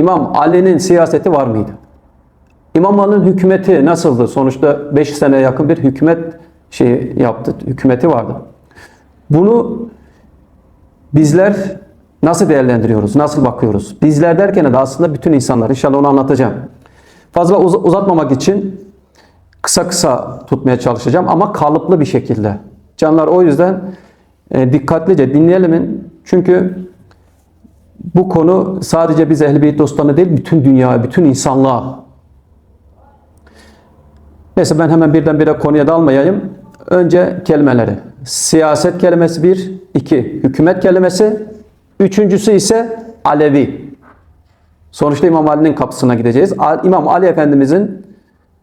İmam Ali'nin siyaseti var mıydı? İmam Ali'nin hükümeti nasıldı? Sonuçta 5 sene yakın bir hükümet şey yaptı, hükümeti vardı. Bunu bizler nasıl değerlendiriyoruz, nasıl bakıyoruz? Bizler derken de aslında bütün insanlar, inşallah onu anlatacağım. Fazla uz- uzatmamak için kısa kısa tutmaya çalışacağım ama kalıplı bir şekilde. Canlar o yüzden e, dikkatlice dinleyelim. Çünkü bu konu sadece biz ehl-i beyt dostlarına değil, bütün dünya, bütün insanlığa. Neyse ben hemen birdenbire konuya dalmayayım. Önce kelimeleri. Siyaset kelimesi bir, iki hükümet kelimesi, üçüncüsü ise Alevi. Sonuçta İmam Ali'nin kapısına gideceğiz. İmam Ali Efendimizin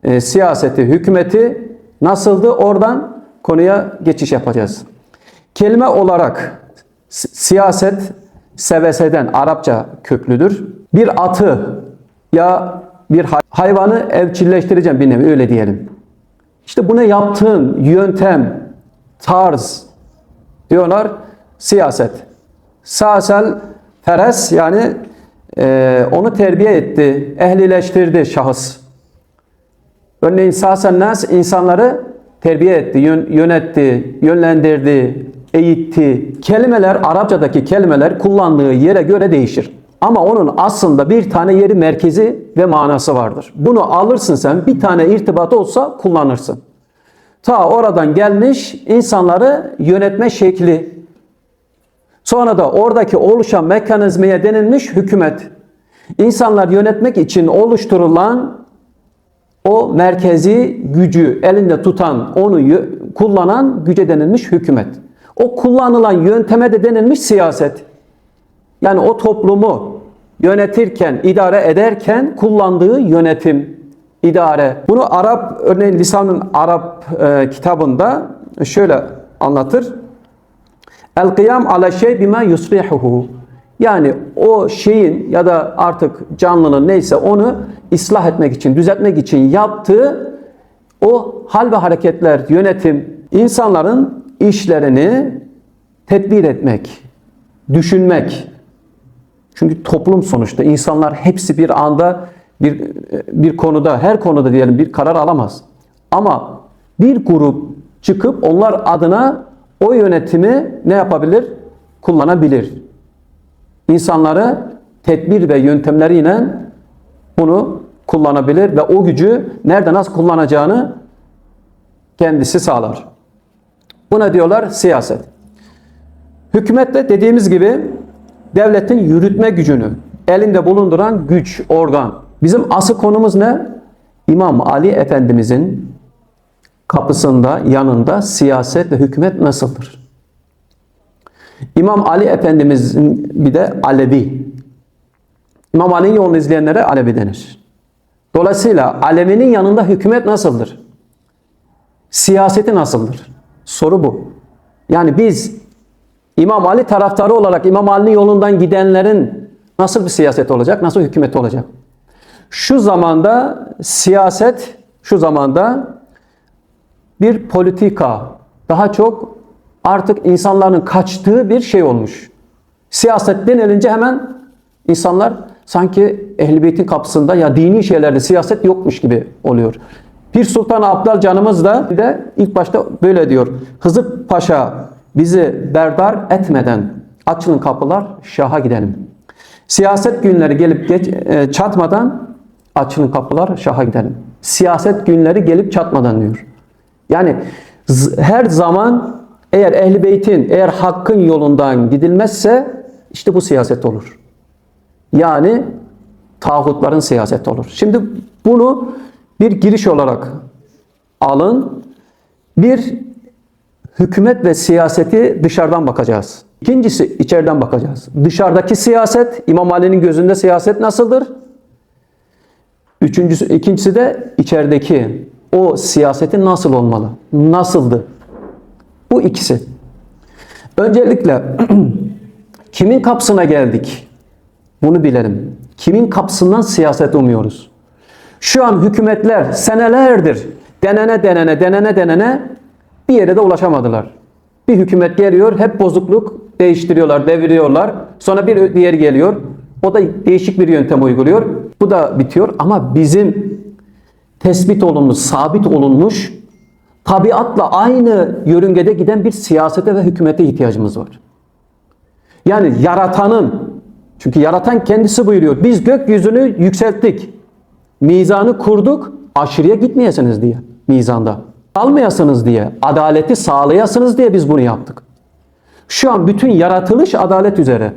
e, siyaseti, hükümeti nasıldı? Oradan konuya geçiş yapacağız. Kelime olarak si- siyaset seveseden Arapça köklüdür. Bir atı ya bir hay- hayvanı evcilleştireceğim bir nevi öyle diyelim. İşte bunu yaptığın yöntem, tarz diyorlar siyaset. Sasel feres yani e, onu terbiye etti, ehlileştirdi şahıs. Örneğin sasen nas insanları terbiye etti, yön- yönetti, yönlendirdi, eğitti. Kelimeler, Arapçadaki kelimeler kullandığı yere göre değişir. Ama onun aslında bir tane yeri merkezi ve manası vardır. Bunu alırsın sen, bir tane irtibat olsa kullanırsın. Ta oradan gelmiş insanları yönetme şekli. Sonra da oradaki oluşan mekanizmaya denilmiş hükümet. İnsanlar yönetmek için oluşturulan o merkezi gücü elinde tutan, onu kullanan güce denilmiş hükümet. O kullanılan yönteme de denilmiş siyaset. Yani o toplumu yönetirken, idare ederken kullandığı yönetim, idare. Bunu Arap, örneğin Lisanın Arap e, kitabında şöyle anlatır. El kıyam ala şey bima yuslihuhu. Yani o şeyin ya da artık canlının neyse onu ıslah etmek için, düzeltmek için yaptığı o hal ve hareketler, yönetim, insanların işlerini tedbir etmek, düşünmek. Çünkü toplum sonuçta insanlar hepsi bir anda bir bir konuda, her konuda diyelim bir karar alamaz. Ama bir grup çıkıp onlar adına o yönetimi ne yapabilir? Kullanabilir. İnsanları tedbir ve yöntemleriyle bunu kullanabilir ve o gücü nerede nasıl kullanacağını kendisi sağlar. Buna diyorlar siyaset. Hükümetle dediğimiz gibi devletin yürütme gücünü elinde bulunduran güç, organ. Bizim asıl konumuz ne? İmam Ali Efendimizin kapısında, yanında siyaset ve hükümet nasıldır? İmam Ali Efendimizin bir de Alevi. İmam Ali'nin yolunu izleyenlere Alevi denir. Dolayısıyla Alevi'nin yanında hükümet nasıldır? Siyaseti nasıldır? Soru bu. Yani biz İmam Ali taraftarı olarak İmam Ali'nin yolundan gidenlerin nasıl bir siyaset olacak, nasıl hükümet olacak? Şu zamanda siyaset, şu zamanda bir politika, daha çok artık insanların kaçtığı bir şey olmuş. Siyaset denilince hemen insanlar sanki Ehl-i Beyt'in kapısında ya dini şeylerde siyaset yokmuş gibi oluyor. Pir Sultan Abdal canımız da de ilk başta böyle diyor. Hızır Paşa bizi berdar etmeden açılın kapılar şaha gidelim. Siyaset günleri gelip geç, e, çatmadan açılın kapılar şaha gidelim. Siyaset günleri gelip çatmadan diyor. Yani her zaman eğer ehli beytin, eğer hakkın yolundan gidilmezse işte bu siyaset olur. Yani tağutların siyaseti olur. Şimdi bunu bir giriş olarak alın. Bir hükümet ve siyaseti dışarıdan bakacağız. İkincisi içeriden bakacağız. Dışarıdaki siyaset, İmam Ali'nin gözünde siyaset nasıldır? Üçüncüsü, ikincisi de içerideki o siyaseti nasıl olmalı? Nasıldı? Bu ikisi. Öncelikle kimin kapısına geldik? Bunu bilelim. Kimin kapısından siyaset umuyoruz? Şu an hükümetler senelerdir denene denene denene denene bir yere de ulaşamadılar. Bir hükümet geliyor, hep bozukluk değiştiriyorlar, deviriyorlar. Sonra bir diğeri geliyor. O da değişik bir yöntem uyguluyor. Bu da bitiyor ama bizim tespit olunmuş, sabit olunmuş tabiatla aynı yörüngede giden bir siyasete ve hükümete ihtiyacımız var. Yani yaratanın, çünkü yaratan kendisi buyuruyor. Biz gökyüzünü yükselttik. Mizanı kurduk. Aşırıya gitmeyesiniz diye mizanda. Almayasınız diye, adaleti sağlayasınız diye biz bunu yaptık. Şu an bütün yaratılış adalet üzere.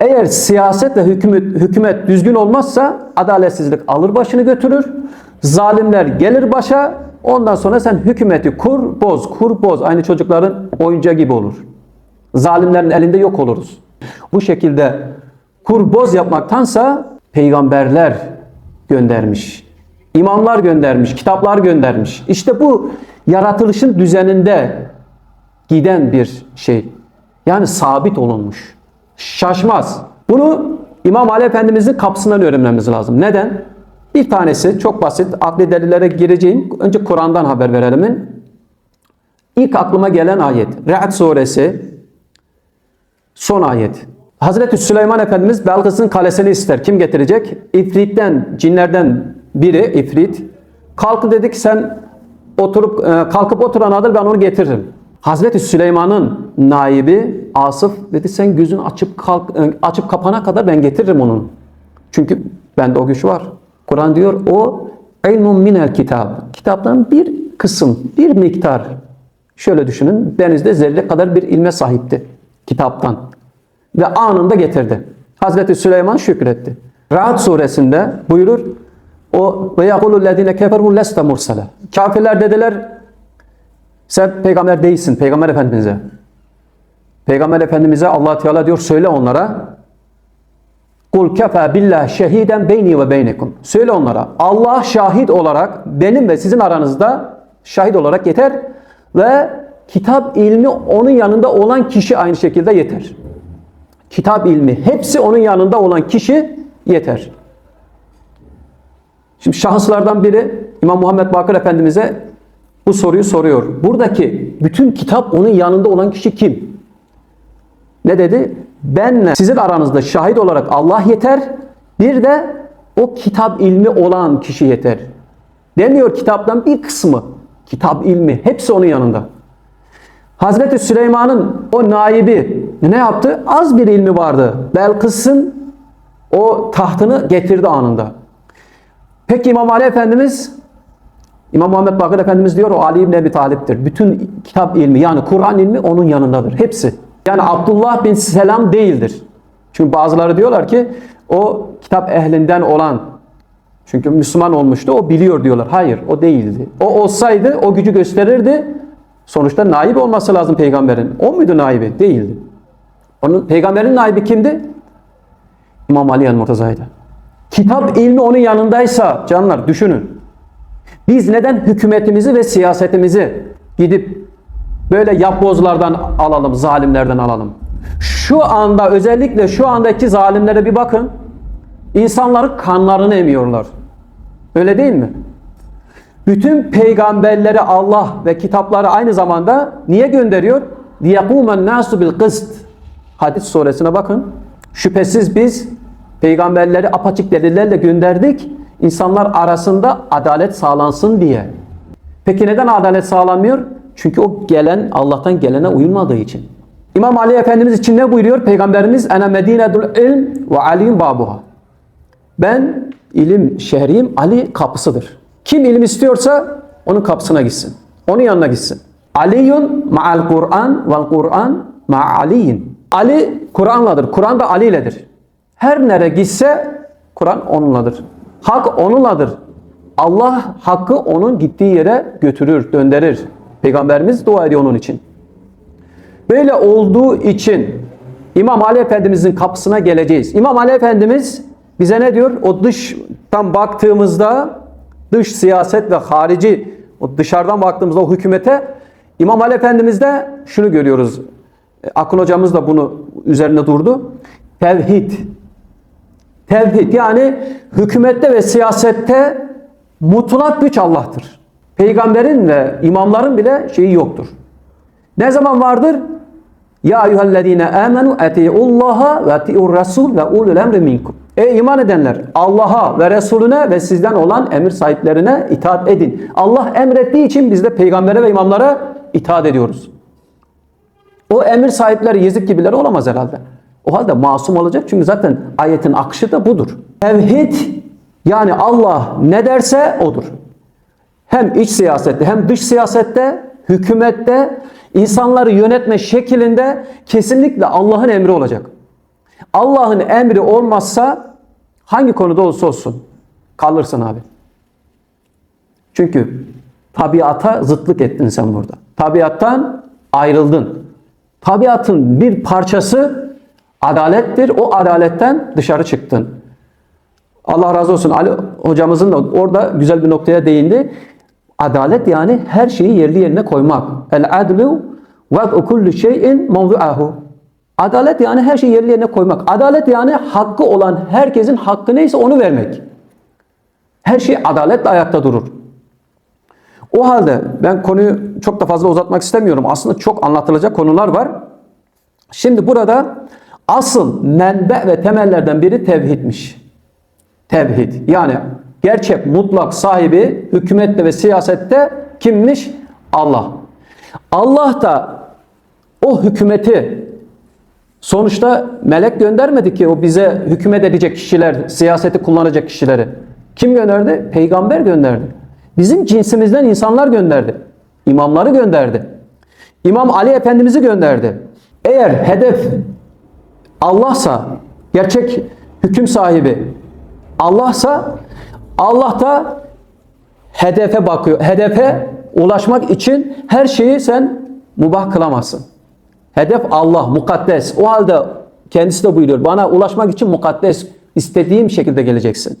Eğer siyaset ve hükümet, hükümet düzgün olmazsa adaletsizlik alır başını götürür. Zalimler gelir başa. Ondan sonra sen hükümeti kur, boz, kur, boz. Aynı çocukların oyuncağı gibi olur. Zalimlerin elinde yok oluruz. Bu şekilde kur, boz yapmaktansa peygamberler göndermiş. imamlar göndermiş, kitaplar göndermiş. İşte bu yaratılışın düzeninde giden bir şey. Yani sabit olunmuş. Şaşmaz. Bunu İmam Ali Efendimizin kapısından öğrenmemiz lazım. Neden? Bir tanesi çok basit. Akli delillere gireceğim. Önce Kur'an'dan haber verelim. İlk aklıma gelen ayet. Ra'd suresi son ayet. Hazreti Süleyman Efendimiz Belkıs'ın kalesini ister. Kim getirecek? İfrit'ten, cinlerden biri İfrit. Kalk dedi ki sen oturup e, kalkıp oturan adır ben onu getiririm. Hazreti Süleyman'ın naibi Asıf dedi sen gözün açıp kalk, e, açıp kapana kadar ben getiririm onun. Çünkü bende o güç var. Kur'an diyor o ilmun minel kitab. Kitaptan bir kısım, bir miktar. Şöyle düşünün denizde zerre kadar bir ilme sahipti kitaptan. Ve anında getirdi. Hazreti Süleyman şükretti. Rahat suresinde buyurur o ve yaqulu lezine keferu leste mursala. Kafirler dediler sen peygamber değilsin peygamber efendimize. Peygamber efendimize Allah Teala diyor söyle onlara Kul kefa billah şehiden beyni ve beynekum. Söyle onlara Allah şahit olarak benim ve sizin aranızda şahit olarak yeter ve kitap ilmi onun yanında olan kişi aynı şekilde yeter. Kitap ilmi hepsi onun yanında olan kişi yeter. Şimdi şahıslardan biri İmam Muhammed Bakır Efendimiz'e bu soruyu soruyor. Buradaki bütün kitap onun yanında olan kişi kim? Ne dedi? Benle sizin aranızda şahit olarak Allah yeter. Bir de o kitap ilmi olan kişi yeter. Demiyor kitaptan bir kısmı. Kitap ilmi hepsi onun yanında. Hazreti Süleyman'ın o naibi ne yaptı? Az bir ilmi vardı. Belkıs'ın o tahtını getirdi anında. Peki İmam Ali Efendimiz İmam Muhammed Bakır Efendimiz diyor o Ali İbni Ebi Talip'tir. Bütün kitap ilmi yani Kur'an ilmi onun yanındadır. Hepsi. Yani Abdullah bin Selam değildir. Çünkü bazıları diyorlar ki o kitap ehlinden olan çünkü Müslüman olmuştu o biliyor diyorlar. Hayır o değildi. O olsaydı o gücü gösterirdi. Sonuçta naib olması lazım peygamberin. O muydu naibi? Değildi. Onun peygamberin naibi kimdi? İmam Ali el-Murtaza'ydı. Kitap ilmi onun yanındaysa canlar düşünün. Biz neden hükümetimizi ve siyasetimizi gidip böyle yapbozlardan alalım, zalimlerden alalım? Şu anda özellikle şu andaki zalimlere bir bakın. İnsanların kanlarını emiyorlar. Öyle değil mi? Bütün peygamberleri Allah ve kitapları aynı zamanda niye gönderiyor? لِيَقُومَ النَّاسُ بِالْقِسْطِ Hadis suresine bakın. Şüphesiz biz peygamberleri apaçık delillerle gönderdik. İnsanlar arasında adalet sağlansın diye. Peki neden adalet sağlanmıyor? Çünkü o gelen Allah'tan gelene uyulmadığı için. İmam Ali Efendimiz için ne buyuruyor? Peygamberimiz ene medinedul ilm ve aliyun babuha. Ben ilim şehriyim, Ali kapısıdır. Kim ilim istiyorsa onun kapısına gitsin. Onun yanına gitsin. Aliyun ma'al Kur'an vel Kur'an ma'aliyin. Ali Kur'anladır. Kur'an da Ali iledir. Her nere gitse Kur'an onunladır. Hak onunladır. Allah hakkı onun gittiği yere götürür, döndürür. Peygamberimiz dua ediyor onun için. Böyle olduğu için İmam Ali Efendimizin kapısına geleceğiz. İmam Ali Efendimiz bize ne diyor? O dıştan baktığımızda dış siyaset ve harici o dışarıdan baktığımızda o hükümete İmam Ali Efendimiz'de şunu görüyoruz. E, Akın hocamız da bunu üzerine durdu. Tevhid. Tevhid yani hükümette ve siyasette mutlak güç Allah'tır. Peygamberin ve imamların bile şeyi yoktur. Ne zaman vardır? Ya eyyühellezine amenu eti'ullaha ve eti'ur rasul ve ulul emri minkum. Ey iman edenler Allah'a ve Resulüne ve sizden olan emir sahiplerine itaat edin. Allah emrettiği için biz de peygambere ve imamlara itaat ediyoruz. O emir sahipleri Yezid gibileri olamaz herhalde. O halde masum olacak çünkü zaten ayetin akışı da budur. Tevhid yani Allah ne derse odur. Hem iç siyasette hem dış siyasette, hükümette, insanları yönetme şeklinde kesinlikle Allah'ın emri olacak. Allah'ın emri olmazsa hangi konuda olursa olsun kalırsın abi. Çünkü tabiata zıtlık ettin sen burada. Tabiattan ayrıldın. Tabiatın bir parçası adalettir. O adaletten dışarı çıktın. Allah razı olsun Ali hocamızın da orada güzel bir noktaya değindi. Adalet yani her şeyi yerli yerine koymak. El adlu ve kullu şeyin mevdu'ahu. Adalet yani her şeyi yerli yerine koymak. Adalet yani hakkı olan herkesin hakkı neyse onu vermek. Her şey adaletle ayakta durur. O halde ben konuyu çok da fazla uzatmak istemiyorum. Aslında çok anlatılacak konular var. Şimdi burada asıl menbe ve temellerden biri tevhidmiş. Tevhid. Yani gerçek mutlak sahibi hükümette ve siyasette kimmiş? Allah. Allah da o hükümeti sonuçta melek göndermedi ki o bize hükümet edecek kişiler, siyaseti kullanacak kişileri. Kim gönderdi? Peygamber gönderdi. Bizim cinsimizden insanlar gönderdi. İmamları gönderdi. İmam Ali Efendimiz'i gönderdi. Eğer hedef Allah'sa, gerçek hüküm sahibi Allah'sa Allah da hedefe bakıyor. Hedefe ulaşmak için her şeyi sen mubah kılamazsın. Hedef Allah, mukaddes. O halde kendisi de buyuruyor. Bana ulaşmak için mukaddes istediğim şekilde geleceksin.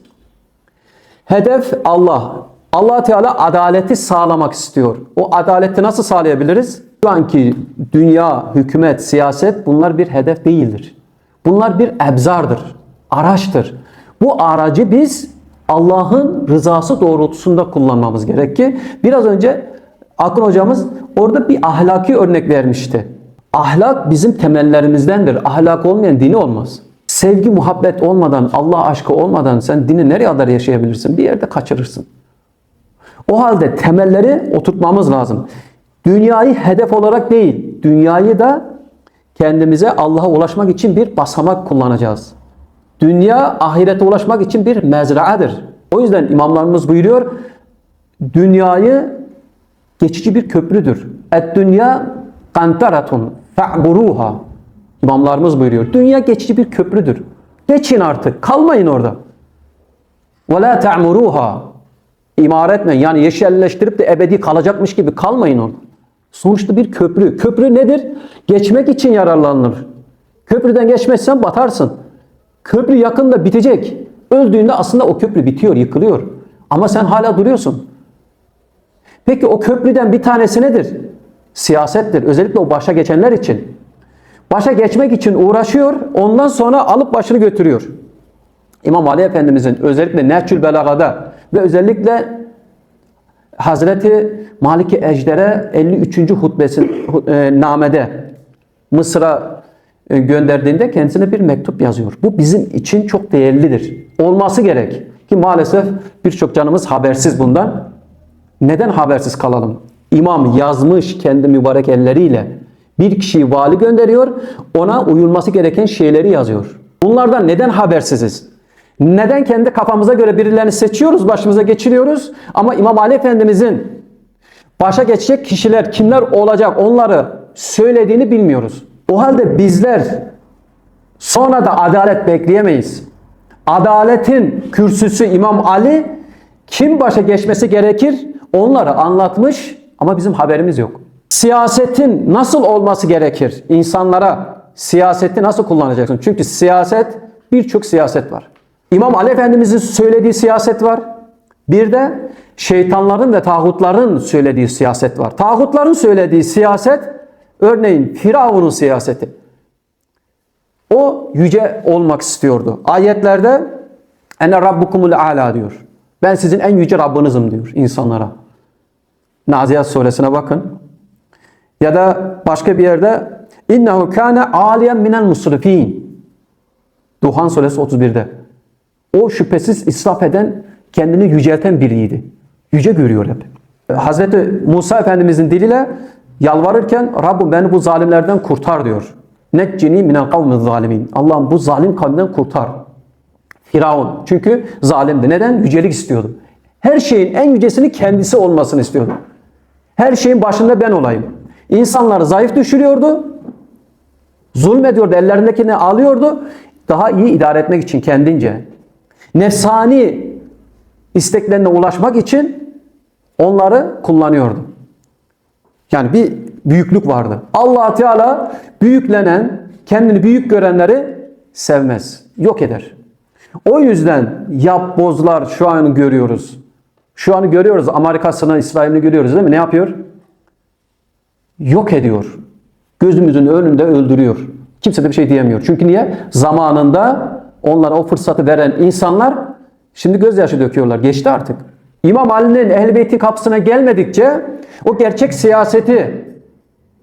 Hedef Allah. Allah Teala adaleti sağlamak istiyor. O adaleti nasıl sağlayabiliriz? Şu anki dünya, hükümet, siyaset bunlar bir hedef değildir. Bunlar bir ebzardır, araçtır. Bu aracı biz Allah'ın rızası doğrultusunda kullanmamız gerek ki biraz önce Akın hocamız orada bir ahlaki örnek vermişti. Ahlak bizim temellerimizdendir. Ahlak olmayan dini olmaz. Sevgi, muhabbet olmadan, Allah aşkı olmadan sen dini nereye kadar yaşayabilirsin? Bir yerde kaçırırsın. O halde temelleri oturtmamız lazım. Dünyayı hedef olarak değil, dünyayı da kendimize Allah'a ulaşmak için bir basamak kullanacağız. Dünya ahirete ulaşmak için bir mezraadır. O yüzden imamlarımız buyuruyor, dünyayı geçici bir köprüdür. Et dünya kantaratun fe'buruha. İmamlarımız buyuruyor. Dünya geçici bir köprüdür. Geçin artık. Kalmayın orada. Ve la te'muruha. İmar etmeyin. Yani yeşilleştirip de ebedi kalacakmış gibi kalmayın orada. Sonuçta bir köprü. Köprü nedir? Geçmek için yararlanılır. Köprüden geçmezsen batarsın. Köprü yakında bitecek. Öldüğünde aslında o köprü bitiyor, yıkılıyor. Ama sen hala duruyorsun. Peki o köprüden bir tanesi nedir? Siyasettir. Özellikle o başa geçenler için. Başa geçmek için uğraşıyor, ondan sonra alıp başını götürüyor. İmam Ali Efendimizin özellikle Nehçül Belaga'da ve özellikle Hazreti Maliki Ejder'e 53. hutbesi e, namede Mısır'a e, gönderdiğinde kendisine bir mektup yazıyor. Bu bizim için çok değerlidir. Olması gerek. Ki maalesef birçok canımız habersiz bundan. Neden habersiz kalalım? İmam yazmış kendi mübarek elleriyle. Bir kişiyi vali gönderiyor, ona uyulması gereken şeyleri yazıyor. Bunlardan neden habersiziz? Neden kendi kafamıza göre birilerini seçiyoruz, başımıza geçiriyoruz ama İmam Ali Efendimizin başa geçecek kişiler kimler olacak onları söylediğini bilmiyoruz. O halde bizler sonra da adalet bekleyemeyiz. Adaletin kürsüsü İmam Ali kim başa geçmesi gerekir onları anlatmış ama bizim haberimiz yok. Siyasetin nasıl olması gerekir? İnsanlara siyaseti nasıl kullanacaksın? Çünkü siyaset birçok siyaset var. İmam Ali Efendimizin söylediği siyaset var. Bir de şeytanların ve tağutların söylediği siyaset var. Tağutların söylediği siyaset örneğin Firavun'un siyaseti. O yüce olmak istiyordu. Ayetlerde ene rabbukumul ala diyor. Ben sizin en yüce Rabbinizim diyor insanlara. Naziyat suresine bakın. Ya da başka bir yerde innehu kâne âliyen minel musrifîn. Duhan suresi 31'de. O şüphesiz israf eden, kendini yücelten biriydi. Yüce görüyor hep. Hazreti Musa Efendimizin diliyle yalvarırken Rabbim beni bu zalimlerden kurtar diyor. Neccini minel kavmi zalimin. Allah'ım bu zalim kavimden kurtar. Firavun. Çünkü zalimdi. Neden? Yücelik istiyordu. Her şeyin en yücesini kendisi olmasını istiyordu. Her şeyin başında ben olayım. İnsanları zayıf düşürüyordu. Zulmediyordu. Ellerindekini alıyordu. Daha iyi idare etmek için kendince. Nefsani isteklerine ulaşmak için onları kullanıyordu. Yani bir büyüklük vardı. allah Teala büyüklenen, kendini büyük görenleri sevmez. Yok eder. O yüzden yapbozlar şu an görüyoruz. Şu an görüyoruz. Amerika'sını, İsrail'i görüyoruz değil mi? Ne yapıyor? Yok ediyor. Gözümüzün önünde öldürüyor. Kimse de bir şey diyemiyor. Çünkü niye? Zamanında onlara o fırsatı veren insanlar şimdi gözyaşı döküyorlar. Geçti artık. İmam Ali'nin Beyt'in kapısına gelmedikçe o gerçek siyaseti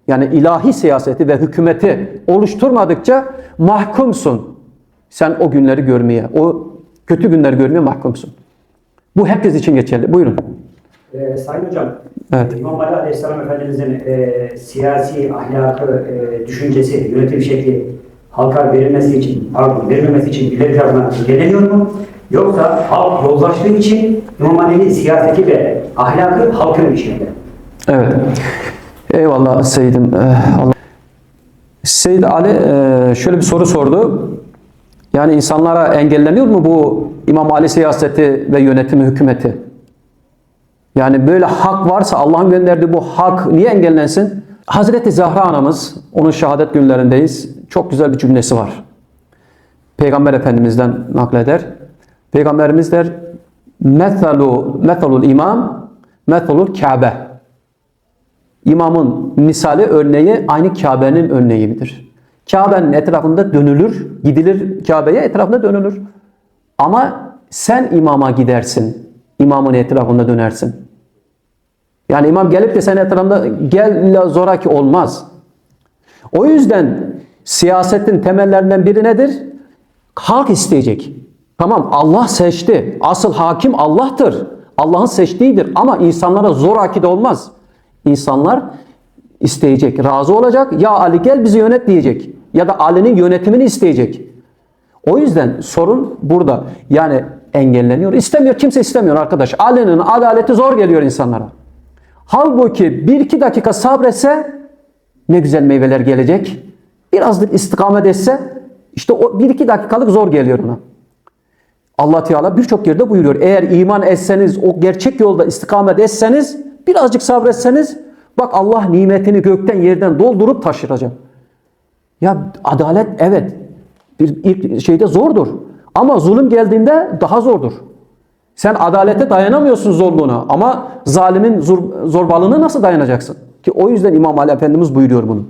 yani ilahi siyaseti ve hükümeti oluşturmadıkça mahkumsun. Sen o günleri görmeye, o kötü günleri görmeye mahkumsun. Bu herkes için geçerli. Buyurun. Ee, Sayın Hocam, Evet. İmam Ali Aleyhisselam Efendimizin e, siyasi, ahlakı, e, düşüncesi, yönetim şekli halka verilmesi için, pardon, verilmemesi için birileri tarafından engeleniyor mu? Yoksa halk yozlaştığı için İmam Ali'nin siyaseti ve ahlakı halkın içinde. Evet. Eyvallah Seyyidim. Eh, Allah. Seyyid Ali eh, şöyle bir soru sordu. Yani insanlara engelleniyor mu bu İmam Ali siyaseti ve yönetimi, hükümeti? Yani böyle hak varsa Allah'ın gönderdiği bu hak niye engellensin? Hazreti Zahra anamız, onun şehadet günlerindeyiz. Çok güzel bir cümlesi var. Peygamber Efendimiz'den nakleder. Peygamberimiz der, Methalu, methalul imam, methalul Kabe. İmamın misali örneği aynı Kabe'nin örneğidir. Kabe'nin etrafında dönülür, gidilir Kabe'ye etrafında dönülür. Ama sen imama gidersin, imamın etrafında dönersin. Yani imam gelip de senin etrafında gel zoraki olmaz. O yüzden siyasetin temellerinden biri nedir? Halk isteyecek. Tamam Allah seçti. Asıl hakim Allah'tır. Allah'ın seçtiğidir ama insanlara zoraki de olmaz. İnsanlar isteyecek, razı olacak. Ya Ali gel bizi yönet diyecek. Ya da Ali'nin yönetimini isteyecek. O yüzden sorun burada. Yani engelleniyor. İstemiyor, kimse istemiyor arkadaş. Ali'nin adaleti zor geliyor insanlara. Halbuki bir iki dakika sabretse ne güzel meyveler gelecek. Birazcık istikamet etse işte o bir iki dakikalık zor geliyor ona. Allah Teala birçok yerde buyuruyor. Eğer iman etseniz, o gerçek yolda istikamet etseniz, birazcık sabretseniz bak Allah nimetini gökten yerden doldurup taşıracak. Ya adalet evet bir ilk şeyde zordur. Ama zulüm geldiğinde daha zordur. Sen adalete dayanamıyorsun zorluğuna ama zalimin zor, zorbalığına nasıl dayanacaksın? Ki o yüzden İmam Ali Efendimiz buyuruyor bunu.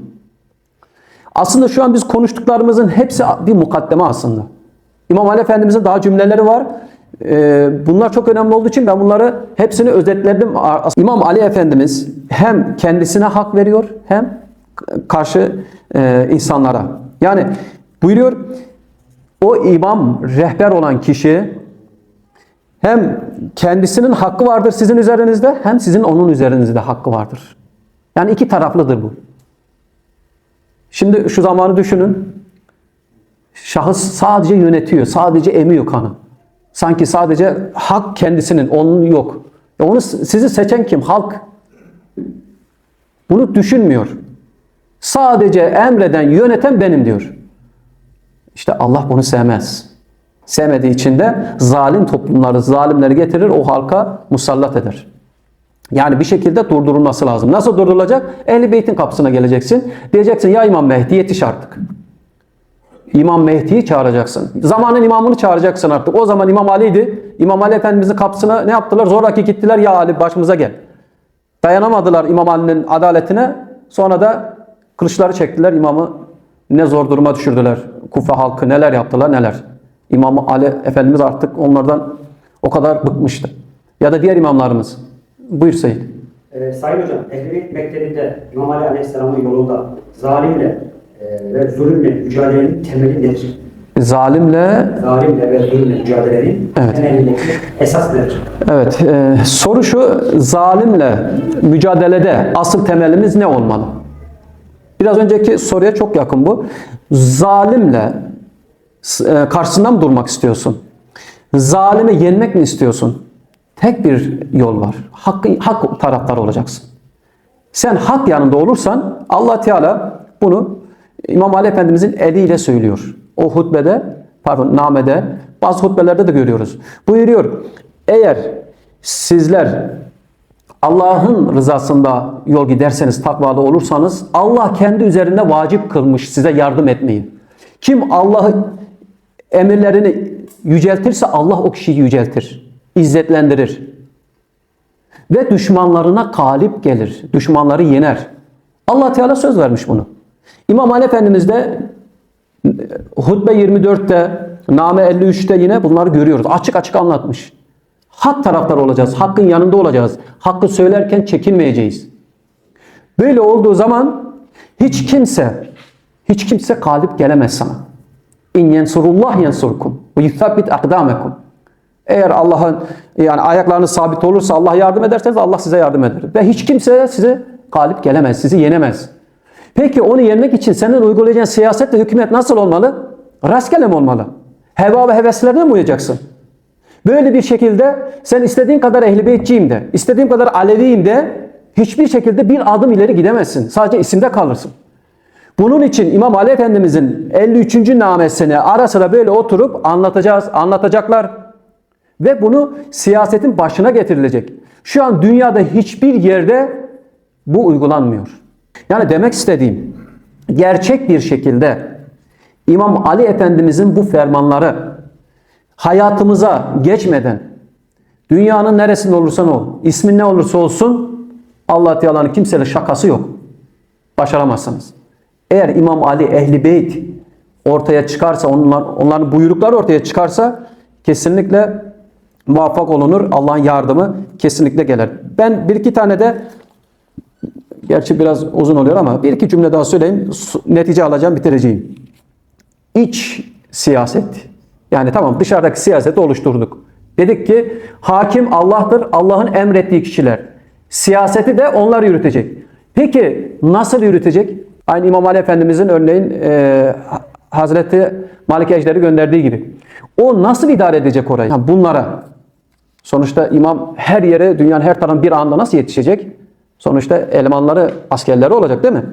Aslında şu an biz konuştuklarımızın hepsi bir mukaddeme aslında. İmam Ali Efendimiz'in daha cümleleri var. Ee, bunlar çok önemli olduğu için ben bunları hepsini özetledim. İmam Ali Efendimiz hem kendisine hak veriyor hem karşı e, insanlara. Yani buyuruyor o imam rehber olan kişi hem kendisinin hakkı vardır sizin üzerinizde hem sizin onun üzerinizde hakkı vardır. Yani iki taraflıdır bu. Şimdi şu zamanı düşünün. Şahıs sadece yönetiyor, sadece emiyor kanı. Sanki sadece hak kendisinin, onun yok. E onu sizi seçen kim? Halk. Bunu düşünmüyor. Sadece emreden, yöneten benim diyor. İşte Allah bunu sevmez. Sevmediği için de zalim toplumları, zalimleri getirir, o halka musallat eder. Yani bir şekilde durdurulması lazım. Nasıl durdurulacak? Ehl-i Beyt'in kapısına geleceksin. Diyeceksin ya İmam Mehdi yetiş artık. İmam Mehdi'yi çağıracaksın. Zamanın imamını çağıracaksın artık. O zaman İmam Ali'ydi. İmam Ali Efendimizin kapısına ne yaptılar? Zoraki gittiler ya Ali başımıza gel. Dayanamadılar İmam Ali'nin adaletine. Sonra da kılıçları çektiler. İmamı ne zor duruma düşürdüler. Kufa halkı neler yaptılar neler. İmam Ali Efendimiz artık onlardan o kadar bıkmıştı. Ya da diğer imamlarımız. Buyur Seyyid. Ee, Sayın Hocam, Ehl-i Beyt Mektebi'nde İmam Ali Aleyhisselam'ın yolunda zalimle e, ve zulümle mücadelenin temeli nedir? Zalimle Zalimle ve zulümle mücadelenin Evet. temelindeki esas nedir? Evet, e, soru şu, zalimle mücadelede asıl temelimiz ne olmalı? Biraz önceki soruya çok yakın bu. Zalimle e, karşısında mı durmak istiyorsun? Zalimi yenmek mi istiyorsun? Tek bir yol var. Hak, hak taraftarı olacaksın. Sen hak yanında olursan Allah Teala bunu İmam Ali Efendimizin eliyle söylüyor. O hutbede, pardon namede, bazı hutbelerde de görüyoruz. Buyuruyor, eğer sizler Allah'ın rızasında yol giderseniz, takvalı olursanız Allah kendi üzerinde vacip kılmış size yardım etmeyi. Kim Allah'ı emirlerini yüceltirse Allah o kişiyi yüceltir, izzetlendirir ve düşmanlarına galip gelir. Düşmanları yener. Allah Teala söz vermiş bunu. İmam Ali Efendimiz de e, Hutbe 24'te, Name 53'te yine bunları görüyoruz. Açık açık anlatmış. Hak taraftarı olacağız. Hakkın yanında olacağız. Hakkı söylerken çekinmeyeceğiz. Böyle olduğu zaman hiç kimse hiç kimse galip gelemez sana. İn yensurullah yensurkum ve yuthabbit akdamekum. Eğer Allah'ın yani ayaklarınız sabit olursa Allah yardım ederseniz Allah size yardım eder. Ve hiç kimse size galip gelemez, sizi yenemez. Peki onu yenmek için senin uygulayacağın siyaset ve hükümet nasıl olmalı? Rastgele mi olmalı? Heva ve heveslerine mi uyacaksın? Böyle bir şekilde sen istediğin kadar ehli beytçiyim de, istediğin kadar aleviyim de hiçbir şekilde bir adım ileri gidemezsin. Sadece isimde kalırsın. Bunun için İmam Ali Efendimizin 53. namesini ara sıra böyle oturup anlatacağız, anlatacaklar. Ve bunu siyasetin başına getirilecek. Şu an dünyada hiçbir yerde bu uygulanmıyor. Yani demek istediğim gerçek bir şekilde İmam Ali Efendimizin bu fermanları hayatımıza geçmeden dünyanın neresinde olursan ol, ismin ne olursa olsun Allah Teala'nın kimseyle şakası yok. Başaramazsınız. Eğer İmam Ali Ehli Beyt ortaya çıkarsa, onlar, onların buyrukları ortaya çıkarsa kesinlikle muvaffak olunur. Allah'ın yardımı kesinlikle gelir. Ben bir iki tane de gerçi biraz uzun oluyor ama bir iki cümle daha söyleyeyim. Netice alacağım, bitireceğim. İç siyaset. Yani tamam dışarıdaki siyaseti oluşturduk. Dedik ki hakim Allah'tır, Allah'ın emrettiği kişiler. Siyaseti de onlar yürütecek. Peki nasıl yürütecek? Aynı İmam Ali Efendimizin örneğin e, Hazreti Malik Ejder'i gönderdiği gibi. O nasıl idare edecek orayı? Ha, bunlara. Sonuçta imam her yere, dünyanın her tarafına bir anda nasıl yetişecek? Sonuçta elemanları, askerleri olacak değil mi?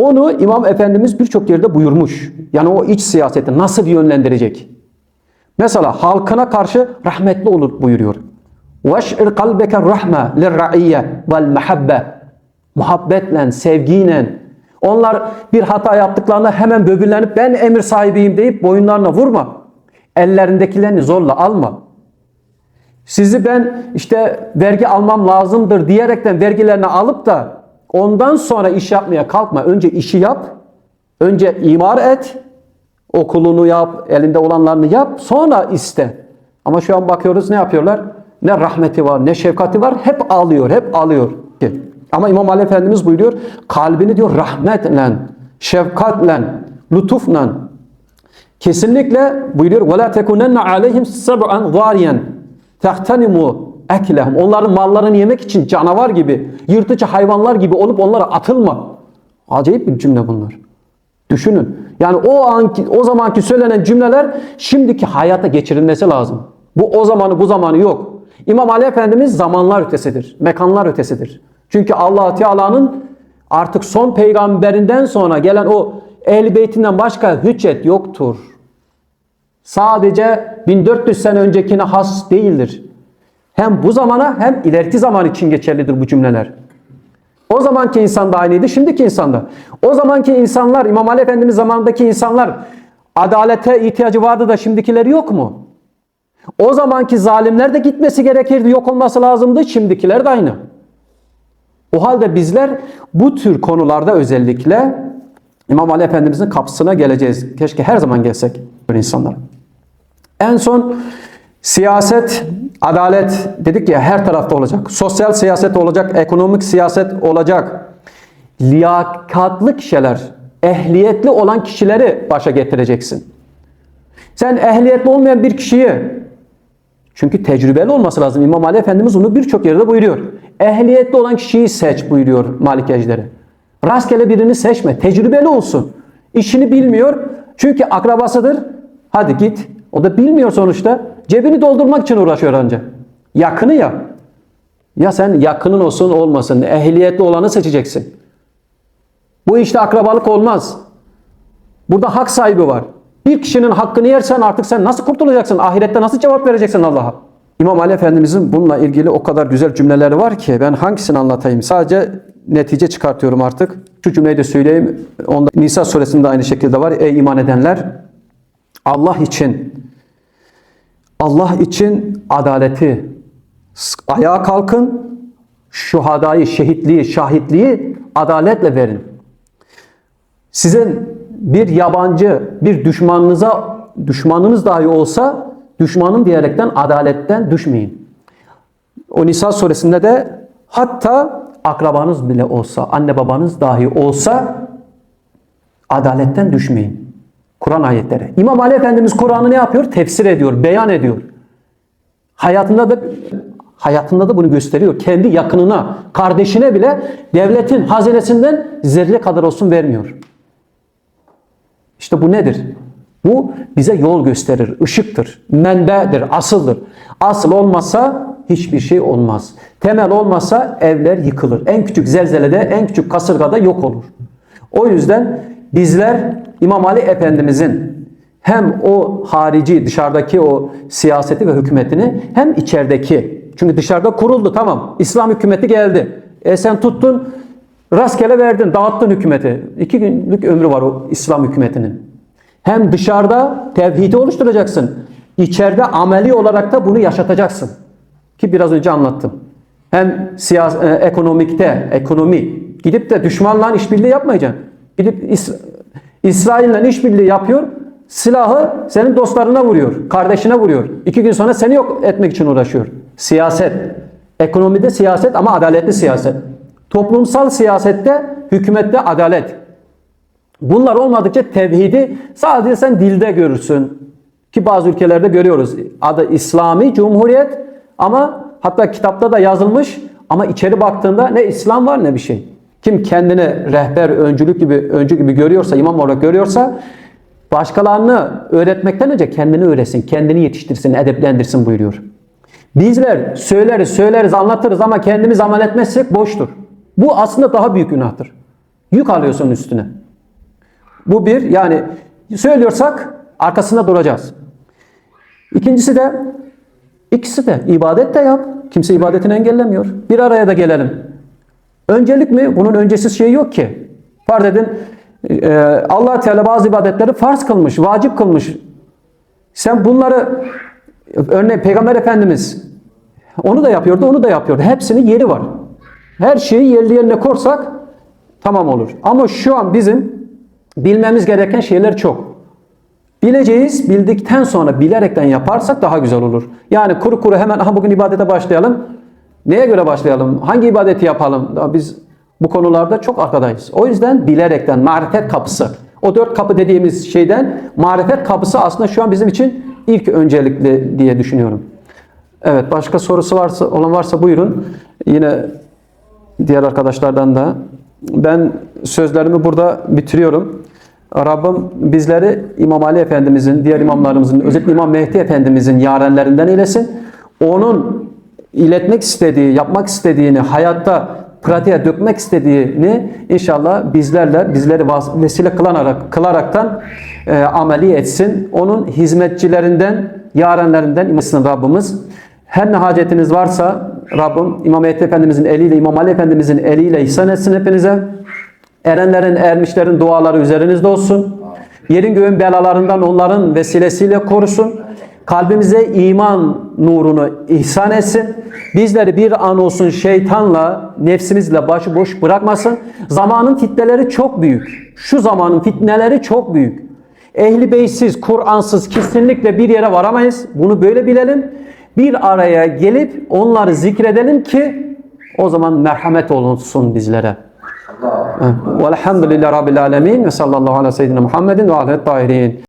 Onu İmam Efendimiz birçok yerde buyurmuş. Yani o iç siyaseti nasıl yönlendirecek? Mesela halkına karşı rahmetli olur buyuruyor. وَشْعِرْ قَلْبَكَ الرَّحْمَةِ لِلرَّعِيَّ وَالْمَحَبَّةِ Muhabbetle, sevgiyle. Onlar bir hata yaptıklarında hemen böbürlenip ben emir sahibiyim deyip boyunlarına vurma. Ellerindekilerini zorla alma. Sizi ben işte vergi almam lazımdır diyerekten vergilerini alıp da ondan sonra iş yapmaya kalkma. Önce işi yap. Önce imar et. Okulunu yap, elinde olanlarını yap, sonra iste. Ama şu an bakıyoruz ne yapıyorlar? Ne rahmeti var, ne şefkati var. Hep alıyor, hep alıyor. Ama İmam Ali Efendimiz buyuruyor, kalbini diyor rahmetle, şefkatle, lütufla, Kesinlikle buyuruyor وَلَا تَكُنَنَّ عَلَيْهِمْ سَبْعًا ضَارِيًا Tehtenimu eklehum. Onların mallarını yemek için canavar gibi, yırtıcı hayvanlar gibi olup onlara atılma. Acayip bir cümle bunlar. Düşünün. Yani o anki, o zamanki söylenen cümleler şimdiki hayata geçirilmesi lazım. Bu o zamanı bu zamanı yok. İmam Ali Efendimiz zamanlar ötesidir. Mekanlar ötesidir. Çünkü Allah Teala'nın artık son peygamberinden sonra gelen o ehl beytinden başka hüccet yoktur. Sadece 1400 sene öncekine has değildir. Hem bu zamana hem ileriki zaman için geçerlidir bu cümleler. O zamanki insan da aynıydı, şimdiki insan da. O zamanki insanlar, İmam Ali Efendimiz zamanındaki insanlar adalete ihtiyacı vardı da şimdikileri yok mu? O zamanki zalimler de gitmesi gerekirdi, yok olması lazımdı, şimdikiler de aynı. O halde bizler bu tür konularda özellikle İmam Ali Efendimizin kapısına geleceğiz. Keşke her zaman gelsek böyle insanlar. En son siyaset, adalet dedik ya her tarafta olacak. Sosyal siyaset olacak, ekonomik siyaset olacak. Liyakatlı kişiler Ehliyetli olan kişileri başa getireceksin. Sen ehliyetli olmayan bir kişiyi çünkü tecrübeli olması lazım. İmam Ali Efendimiz onu birçok yerde buyuruyor. Ehliyetli olan kişiyi seç buyuruyor Malikecileri. Rastgele birini seçme. Tecrübeli olsun. İşini bilmiyor. Çünkü akrabasıdır. Hadi git. O da bilmiyor sonuçta. Cebini doldurmak için uğraşıyor ancak. Yakını ya. Ya sen yakının olsun olmasın. Ehliyetli olanı seçeceksin. Bu işte akrabalık olmaz. Burada hak sahibi var. Bir kişinin hakkını yersen artık sen nasıl kurtulacaksın? Ahirette nasıl cevap vereceksin Allah'a? İmam Ali Efendimizin bununla ilgili o kadar güzel cümleleri var ki ben hangisini anlatayım? Sadece netice çıkartıyorum artık. Şu cümleyi de söyleyeyim. Onda Nisa suresinde aynı şekilde var. Ey iman edenler Allah için Allah için adaleti ayağa kalkın. Şuhadayı, şehitliği, şahitliği adaletle verin. Sizin bir yabancı, bir düşmanınıza, düşmanınız dahi olsa düşmanım diyerekten adaletten düşmeyin. O Nisa suresinde de hatta akrabanız bile olsa, anne babanız dahi olsa adaletten düşmeyin. Kur'an ayetleri. İmam Ali Efendimiz Kur'an'ı ne yapıyor? Tefsir ediyor, beyan ediyor. Hayatında da hayatında da bunu gösteriyor. Kendi yakınına, kardeşine bile devletin hazinesinden zerre kadar olsun vermiyor. İşte bu nedir? Bu bize yol gösterir, ışıktır, menbedir, asıldır. Asıl olmasa hiçbir şey olmaz. Temel olmasa evler yıkılır. En küçük zelzelede, en küçük kasırgada yok olur. O yüzden bizler İmam Ali Efendimizin hem o harici dışarıdaki o siyaseti ve hükümetini hem içerideki çünkü dışarıda kuruldu tamam İslam hükümeti geldi. E sen tuttun rastgele verdin dağıttın hükümeti. İki günlük ömrü var o İslam hükümetinin. Hem dışarıda tevhidi oluşturacaksın. içeride ameli olarak da bunu yaşatacaksın. Ki biraz önce anlattım. Hem siyas e, ekonomikte, ekonomi gidip de düşmanla işbirliği yapmayacaksın. Gidip İs İsrail'le işbirliği yapıyor. Silahı senin dostlarına vuruyor. Kardeşine vuruyor. İki gün sonra seni yok etmek için uğraşıyor. Siyaset. Ekonomide siyaset ama adaletli siyaset. Toplumsal siyasette, hükümette adalet. Bunlar olmadıkça tevhidi sadece sen dilde görürsün. Ki bazı ülkelerde görüyoruz. Adı İslami Cumhuriyet ama hatta kitapta da yazılmış ama içeri baktığında ne İslam var ne bir şey. Kim kendini rehber, öncülük gibi öncü gibi görüyorsa, imam olarak görüyorsa başkalarını öğretmekten önce kendini öğretsin, kendini yetiştirsin, edeplendirsin buyuruyor. Bizler söyleriz, söyleriz, anlatırız ama kendimiz amel etmezsek boştur. Bu aslında daha büyük günahtır. Yük alıyorsun üstüne. Bu bir yani söylüyorsak arkasında duracağız. İkincisi de ikisi de ibadet de yap. Kimse ibadetini engellemiyor. Bir araya da gelelim. Öncelik mi? Bunun öncesiz şey yok ki. Farz edin e, allah Teala bazı ibadetleri farz kılmış, vacip kılmış. Sen bunları örneğin Peygamber Efendimiz onu da yapıyordu, onu da yapıyordu. Hepsinin yeri var. Her şeyi yerli yerine korsak tamam olur. Ama şu an bizim bilmemiz gereken şeyler çok. Bileceğiz, bildikten sonra bilerekten yaparsak daha güzel olur. Yani kuru kuru hemen aha bugün ibadete başlayalım. Neye göre başlayalım? Hangi ibadeti yapalım? Biz bu konularda çok arkadayız. O yüzden bilerekten marifet kapısı. O dört kapı dediğimiz şeyden marifet kapısı aslında şu an bizim için ilk öncelikli diye düşünüyorum. Evet başka sorusu varsa olan varsa buyurun. Yine diğer arkadaşlardan da. Ben sözlerimi burada bitiriyorum. Rabbim bizleri İmam Ali Efendimizin, diğer imamlarımızın, özellikle İmam Mehdi Efendimizin yarenlerinden eylesin. Onun iletmek istediği, yapmak istediğini, hayatta pratiğe dökmek istediğini inşallah bizlerle, bizleri vesile kılarak, kılaraktan e, ameli etsin. Onun hizmetçilerinden, yarenlerinden imasın Rabbimiz. Her ne hacetiniz varsa Rabbim İmam Mehdi Efendimizin eliyle, İmam Ali Efendimizin eliyle ihsan etsin hepinize. Erenlerin, ermişlerin duaları üzerinizde olsun. Yerin göğün belalarından onların vesilesiyle korusun. Kalbimize iman nurunu ihsan etsin. Bizleri bir an olsun şeytanla, nefsimizle başıboş bırakmasın. Zamanın fitneleri çok büyük. Şu zamanın fitneleri çok büyük. Ehli beysiz, Kur'ansız kesinlikle bir yere varamayız. Bunu böyle bilelim. Bir araya gelip onları zikredelim ki o zaman merhamet olunsun bizlere. Velhamdülillahi Rabbil alemin ve sallallahu ala seyyidina Muhammedin ve aleyhi tahirin.